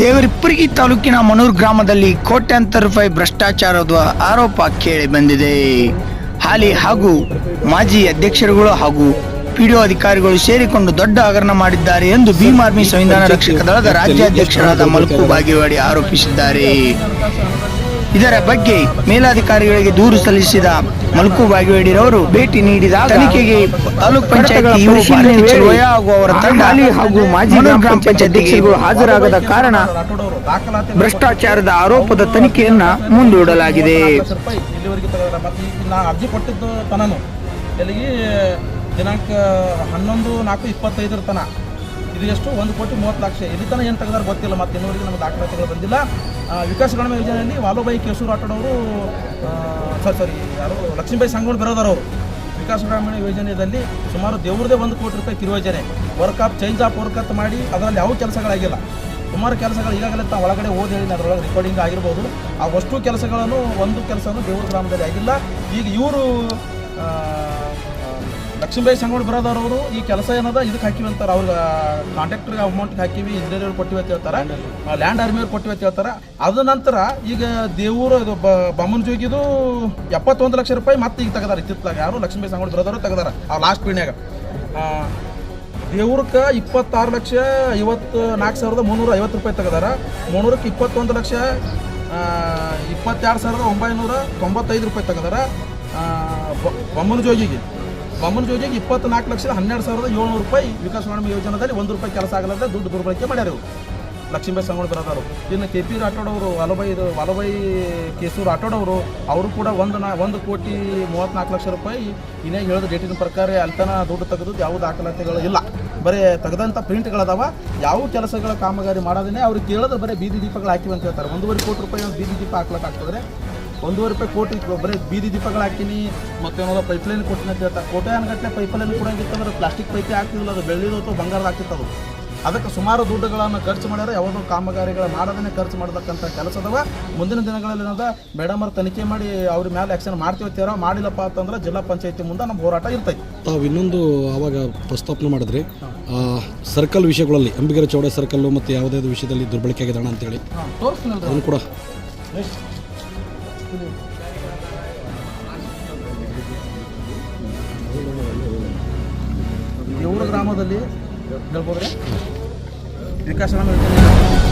ದೇವರಿಪ್ಪರಿಗೆ ತಾಲೂಕಿನ ಮನೂರ್ ಗ್ರಾಮದಲ್ಲಿ ಕೋಟ್ಯಾಂತರ ರೂಪಾಯಿ ಭ್ರಷ್ಟಾಚಾರದ ಆರೋಪ ಕೇಳಿ ಬಂದಿದೆ. ಹಾಲಿ ಹಾಗೂ ಮಾಜಿ ಅಧ್ಯಕ್ಷರುಗಳು ಹಾಗೂ ಪಿಡಿಒ ಅಧಿಕಾರಿಗಳು ಸೇರಿಕೊಂಡು ದೊಡ್ಡ ಹಗರಣ ಮಾಡಿದ್ದಾರೆ ಎಂದು ಭೀಮ್ ಆರ್ಮಿ ಸಂವಿಧಾನ ರಕ್ಷಕ ದಳದ ರಾಜ್ಯಾಧ್ಯಕ್ಷರಾದ ಮಲ್ಕು ಬಾಗೇವಾಡಿ ಆರೋಪಿಸಿದ್ದಾರೆ. ಇದರ ಬಗ್ಗೆ ಮೇಲಾಧಿಕಾರಿಗಳಿಗೆ ದೂರು ಸಲ್ಲಿಸಿದ ಮಲ್ಕು ಬಾಗೇವಾಡಿರವರು ಭೇಟಿ ನೀಡಿದ ತನಿಖೆಗೆ ತಾಲೂಕ್ ಪಂಚಾಯತ್ ಹಾಗೂ ಅವರ ತಂಡ ಹಾಗೂ ಮಾಜಿ ಗ್ರಾಮ ಪಂಚಾಯತ್ ಅಧ್ಯಕ್ಷರು ಹಾಜರಾಗದ ಕಾರಣ ಭ್ರಷ್ಟಾಚಾರದ ಆರೋಪದ ತನಿಖೆಯನ್ನ ಮುಂದೂಡಲಾಗಿದೆ. ದಿನಾಂಕ ಹನ್ನೊಂದು ನಾಲ್ಕು ಇಪ್ಪತ್ತೈದರ ತನ. ಇದು ಎಷ್ಟು ಒಂದು ಕೋಟಿ ಮೂವತ್ತು ಲಕ್ಷ. ಇಲ್ಲಿ ತನಕ ಏನು ತೆಗೆದಾರ ಗೊತ್ತಿಲ್ಲ, ಮತ್ತು ಇನ್ನೂರಿಗೆ ನಮ್ಮ ದಾಖಲಾತಿಗಳು ಬಂದಿಲ್ಲ. ವಿಕಾಸ ಗ್ರಾಮ ಯೋಜನೆಯಲ್ಲಿ ವಾಲುಬಾಯಿ ಕೇಸೂರು ಆಟೋಡವರು ಸಾರಿ ಸಾರಿ ಯಾರು, ಲಕ್ಷ್ಮೀಬಾಯಿ ಸಂಗೋಳ್ ಬಿರೋದರವರು ವಿಕಾಸ ಗ್ರಾಮೀಣ ಯೋಜನೆಯಲ್ಲಿ ಸುಮಾರು ದೇವ್ರದೇ ಒಂದು ಕೋಟಿ ರೂಪಾಯಿ ಕಿರು ಯೋಜನೆ. Work of change of work ಅಂತ ಮಾಡಿ ಅದರಲ್ಲಿ ಯಾವ ಕೆಲಸಗಳಾಗಿಲ್ಲ. ಸುಮಾರು ಕೆಲಸಗಳು ಈಗಾಗಲೇ ತಾವು ಒಳಗಡೆ ಓದಿ ಅದರೊಳಗೆ ರೆಕಾರ್ಡಿಂಗ್ ಆಗಿರ್ಬೋದು. ಆ ಅಷ್ಟು ಕೆಲಸಗಳನ್ನು, ಒಂದು ಕೆಲಸನೂ ದೇವ್ರ ಗ್ರಾಮದಲ್ಲಿ ಆಗಿಲ್ಲ. ಈಗ ಇವರು ಲಕ್ಷ್ಮೀಬಾಯಿ ಸಂಗೋಡ್ ಬರೋದವರು ಈ ಕೆಲಸ ಏನದ? ಇದಕ್ಕೆ ಹಾಕಿವಿ ಅಂತಾರೆ. ಅವ್ರಿಗೆ ಕಾಂಟ್ರಾಕ್ಟರ್ಗೆ ಅಮೌಂಟ್ಗೆ ಹಾಕಿವಿ ಇಂಜಿನಿಯರ್ ಕೊಟ್ಟಿವಿ ಅಂತ ಹೇಳ್ತಾರೆ. ಲ್ಯಾಂಡ್ ಆರ್ಮಿಯವ್ರು ಕೊಟ್ಟಿವಿ ಅಂತ ಹೇಳ್ತಾರೆ. ಅದ ನಂತರ ಈಗ ದೇವರು, ಇದು ಬಮ್ಮನ ಜೋಗಿದು ಎಪ್ಪತ್ತೊಂದು ಲಕ್ಷ ರೂಪಾಯಿ ಮತ್ತೆ ಈಗ ತೆಗದಾರ. ಇತ್ತಿತ್ತಲಾಗ ಯಾರು ಲಕ್ಷ್ಮೀಬಾಯಿ ಸಂಗೋಡ್ ಬರೋದವರು ತೆಗದಾರ. ಆ ಲಾಸ್ಟ್ ಪೀಣ್ಯಾಗ. ದೇವ್ರಕ್ಕೆ ಇಪ್ಪತ್ತಾರು ಲಕ್ಷ ಐವತ್ತು ನಾಲ್ಕು ಸಾವಿರದ ಮುನ್ನೂರ ಐವತ್ತು ರೂಪಾಯಿ ತೆಗೆದಾರ. ಮುನ್ನೂರಕ್ಕೆ ಇಪ್ಪತ್ತೊಂದು ಲಕ್ಷ ಇಪ್ಪತ್ತೆರಡು ಸಾವಿರದ ಒಂಬೈನೂರ ತೊಂಬತ್ತೈದು ರೂಪಾಯಿ ತೆಗೆದಾರ. ಬೊಮ್ಮನ ಜೋಗಿಗೆ. ಬೊಮ್ಮನ ಜೋಜಿಗೆ ಇಪ್ಪತ್ನಾಲ್ಕು ಲಕ್ಷದ ಹನ್ನೆರಡು ಸಾವಿರದ ಏಳ್ನೂರು ರೂಪಾಯಿ ವಿಕಾಸ ಮಾಡಿ ಯೋಜನೆಯಲ್ಲಿ ಒಂದು ರೂಪಾಯಿ ಕೆಲಸ ಆಗಲ್ಲದೆ ದುಡ್ಡು ದುರ್ಬಳಕೆ ಮಾಡ್ಯಾರ. ಲಕ್ಷ್ಮೀಬಾಯಿ ಸಂಗೊಳ್ಳಿ ಬರೋದವರು ಇನ್ನು ಕೆ ಪಿ ರಾಠೋಡವರು ವಲಭಾಯಿ ವಲಭಾಯಿ ಕೇಸೂರು ರಾಠೋಡವರು ಅವರು ಕೂಡ ಒಂದು ನಾ, ಒಂದು ಕೋಟಿ ಮೂವತ್ತ್ನಾಲ್ಕು ಲಕ್ಷ ರೂಪಾಯಿ ಇನ್ನೇ ಹೇಳಿದ ಡೇಟಿನ ಪ್ರಕಾರ ಅಲ್ತನ ದುಡ್ಡು ತೆಗೆದು ಯಾವ ದಾಖಲಾತಿಗಳು ಇಲ್ಲ. ಬರೀ ತೆಗೆದಂಥ ಪ್ರಿಂಟ್ಗಳದಾವ. ಯಾವ ಕೆಲಸಗಳ ಕಾಮಗಾರಿ ಮಾಡೋದನ್ನೇ ಅವ್ರಿಗೆ ಕೇಳಿದ್ರೆ ಬರೀ ಬೀದಿ ದೀಪಗಳು ಹಾಕಿವಿ ಅಂತ ಹೇಳ್ತಾರೆ. ಒಂದೂವರೆ ಕೋಟಿ ರೂಪಾಯಿ ಬೀದಿ ದೀಪ ಹಾಕ್ಲಕ್ಕೆ ಆಗ್ತದ್ರೆ ಒಂದೂವರೆ ರೂಪಾಯಿ ಕೋಟಿ ಬರೀ ಬೀದಿ ದೀಪಗಳು ಹಾಕಿನಿ ಮತ್ತೇನೋ ಪೈಪ್ಲೈನ್ ಕೊಟ್ಟಿನ ಅಂತ ಹೇಳ್ತಾರೆ ಕೋಟ್ಯಾನುಗಟ್ಟಲೆ ಪೈಪ್ಲೈನ್ ಕೊಡಂಗಿತ್ತಂದ್ರೆ ಪ್ಲಾಸ್ಟಿಕ್ ಪೈಪೇ ಆಗ್ತಿಲ್ಲ ಅದು ಬೆಳ್ಳಿದು ಅಥವಾ ಬಂಗಾರದ ಆಗ್ತಿತ್ತು ಅದು. ಅದಕ್ಕೆ ಸುಮಾರು ದುಡ್ಡುಗಳನ್ನು ಖರ್ಚು ಮಾಡ್ಯಾರ ಯಾವುದೋ ಕಾಮಗಾರಿಗಳು ಮಾಡೋದನ್ನೇ ಖರ್ಚು ಮಾಡತಕ್ಕಂಥ ಕೆಲಸದವ ಮುಂದಿನ ದಿನಗಳಲ್ಲಿ ಏನದ ಮೇಡಮ್ ಅವ್ರು ತನಿಖೆ ಮಾಡಿ ಅವ್ರ ಮೇಲೆ ಆಕ್ಷನ್ ಮಾಡ್ತೀವಿ ಅಂತೀರ ಮಾಡಿಲ್ಲಪ್ಪ ಅಂತಂದ್ರೆ ಜಿಲ್ಲಾ ಪಂಚಾಯತಿ ಮುಂದೆ ನಮ್ಮ ಹೋರಾಟ ಇರ್ತೈತಿ. ತಾವು ಇನ್ನೊಂದು ಅವಾಗ ಪ್ರಸ್ತಾಪನೆ ಮಾಡಿದ್ರಿ. ಸರ್ಕಲ್ ವಿಷಯಗಳಲ್ಲಿ ಅಂಬಿಗರ ಚೌಡ ಸರ್ಕಲ್ಲು ಮತ್ತು ಯಾವುದೇ ವಿಷಯದಲ್ಲಿ ದುರ್ಬಳಕೆ ಆಗಿದೆ ಅಂತೇಳಿ. ತೋರಿಸ್ತೀನಿ ಕೂಡ ದೇವರ ಗ್ರಾಮದಲ್ಲಿ ಹೇಳ್ಬೋದ್ರೆ? ವಿಕಾಸ ಗ್ರಾಮ ಯೋಜನೆ